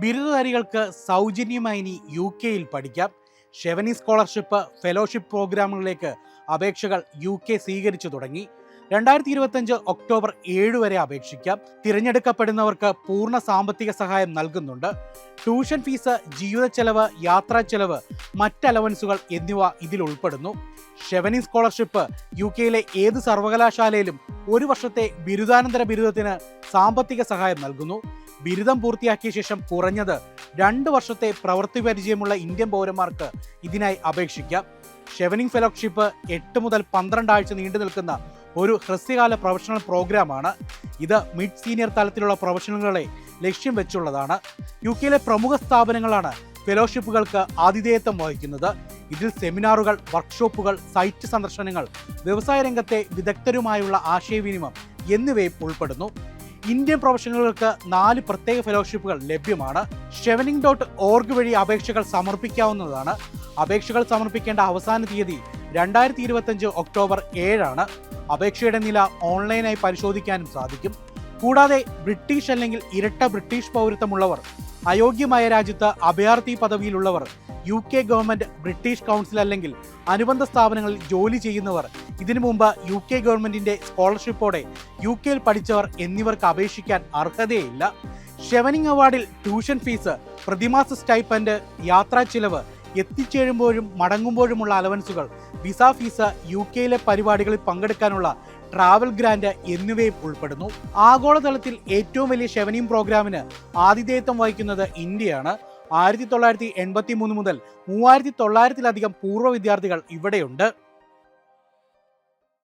ബിരുദധാരികൾക്ക് സൗജന്യമായി ഇനി യു കെയിൽ പഠിക്കാം. ഷെവനി സ്കോളർഷിപ്പ് ഫെലോഷിപ്പ് പ്രോഗ്രാമുകളിലേക്ക് അപേക്ഷകൾ യു കെ സ്വീകരിച്ചു തുടങ്ങി. രണ്ടായിരത്തി ഇരുപത്തഞ്ച് ഒക്ടോബർ ഏഴ് വരെ അപേക്ഷിക്കാം. തിരഞ്ഞെടുക്കപ്പെടുന്നവർക്ക് പൂർണ സാമ്പത്തിക സഹായം നൽകുന്നുണ്ട്. ട്യൂഷൻ ഫീസ് ജീവിത ചെലവ് യാത്രാ ചെലവ് മറ്റ് അലവൻസുകൾ എന്നിവ ഇതിൽ ഉൾപ്പെടുന്നു. ഷെവനി സ്കോളർഷിപ്പ് യു കെയിലെ ഏത് സർവകലാശാലയിലും ഒരു വർഷത്തെ ബിരുദാനന്തര ബിരുദത്തിന് സാമ്പത്തിക സഹായം നൽകുന്നു. ബിരുദം പൂർത്തിയാക്കിയ ശേഷം കുറഞ്ഞത് രണ്ട് വർഷത്തെ പ്രവൃത്തി പരിചയമുള്ള ഇന്ത്യൻ പൗരന്മാർക്ക് ഇതിനായി അപേക്ഷിക്കാം. ഷെവനിങ് ഫെലോഷിപ്പ് എട്ട് മുതൽ പന്ത്രണ്ട് ആഴ്ച നീണ്ടു നിൽക്കുന്ന ഒരു ഹ്രസ്വകാല പ്രൊഫഷണൽ പ്രോഗ്രാമാണ്. ഇത് മിഡ് സീനിയർ തലത്തിലുള്ള പ്രൊഫഷണലുകളെ ലക്ഷ്യം വെച്ചുള്ളതാണ്. യു കെയിലെ പ്രമുഖ സ്ഥാപനങ്ങളാണ് ഫെലോഷിപ്പുകൾക്ക് ആതിഥേയത്വം വഹിക്കുന്നത്. ഇതിൽ സെമിനാറുകൾ വർക്ക്ഷോപ്പുകൾ സൈറ്റ് സന്ദർശനങ്ങൾ വ്യവസായ രംഗത്തെ വിദഗ്ധരുമായുള്ള ആശയവിനിമയം എന്നിവയും ഉൾപ്പെടുന്നു. ഇന്ത്യൻ പ്രൊഫഷണലുകൾക്ക് നാല് പ്രത്യേക ഫെലോഷിപ്പുകൾ ലഭ്യമാണ്. ഷെവനിങ് ഡോട്ട് ഓർഗ് വഴി അപേക്ഷകൾ സമർപ്പിക്കാവുന്നതാണ്. അപേക്ഷകൾ സമർപ്പിക്കേണ്ട അവസാന തീയതി രണ്ടായിരത്തി ഇരുപത്തഞ്ച് ഒക്ടോബർ ഏഴാണ്. അപേക്ഷയുടെ നില ഓൺലൈനായി പരിശോധിക്കാനും സാധിക്കും. കൂടാതെ ബ്രിട്ടീഷ് അല്ലെങ്കിൽ ഇരട്ട ബ്രിട്ടീഷ് പൗരത്വമുള്ളവർ അയോഗ്യമായ രാജ്യത്ത് അഭയാർത്ഥി പദവിയിലുള്ളവർ U K government British Council അല്ലെങ്കിൽ അനുബന്ധ സ്ഥാപനങ്ങളിൽ ജോലി ചെയ്യുന്നവർ ഇതിനു മുമ്പ് യു കെ ഗവൺമെന്റിന്റെ സ്കോളർഷിപ്പോടെ യു കെയിൽ പഠിച്ചവർ എന്നിവർക്ക് അപേക്ഷിക്കാൻ അർഹതയില്ല ഷെവനിങ് അവാർഡിൽ ട്യൂഷൻ ഫീസ് പ്രതിമാസ സ്റ്റൈപ്പൻഡ് യാത്രാ ചിലവ് എത്തിച്ചേരുമ്പോഴും മടങ്ങുമ്പോഴുമുള്ള അലവൻസുകൾ വിസ ഫീസ് യു കെയിലെ പരിപാടികളിൽ പങ്കെടുക്കാനുള്ള ട്രാവൽ ഗ്രാന്റ് എന്നിവയും ഉൾപ്പെടുന്നു. ആഗോളതലത്തിൽ ഏറ്റവും വലിയ ഷെവനിയും പ്രോഗ്രാമിന് ആതിഥേയത്വം വഹിക്കുന്നത് ഇന്ത്യയാണ്. ആയിരത്തി തൊള്ളായിരത്തി എൺപത്തി മൂന്ന് മുതൽ മൂവായിരത്തി തൊള്ളായിരത്തിലധികം പൂർവ വിദ്യാർത്ഥികൾ ഇവിടെയുണ്ട്.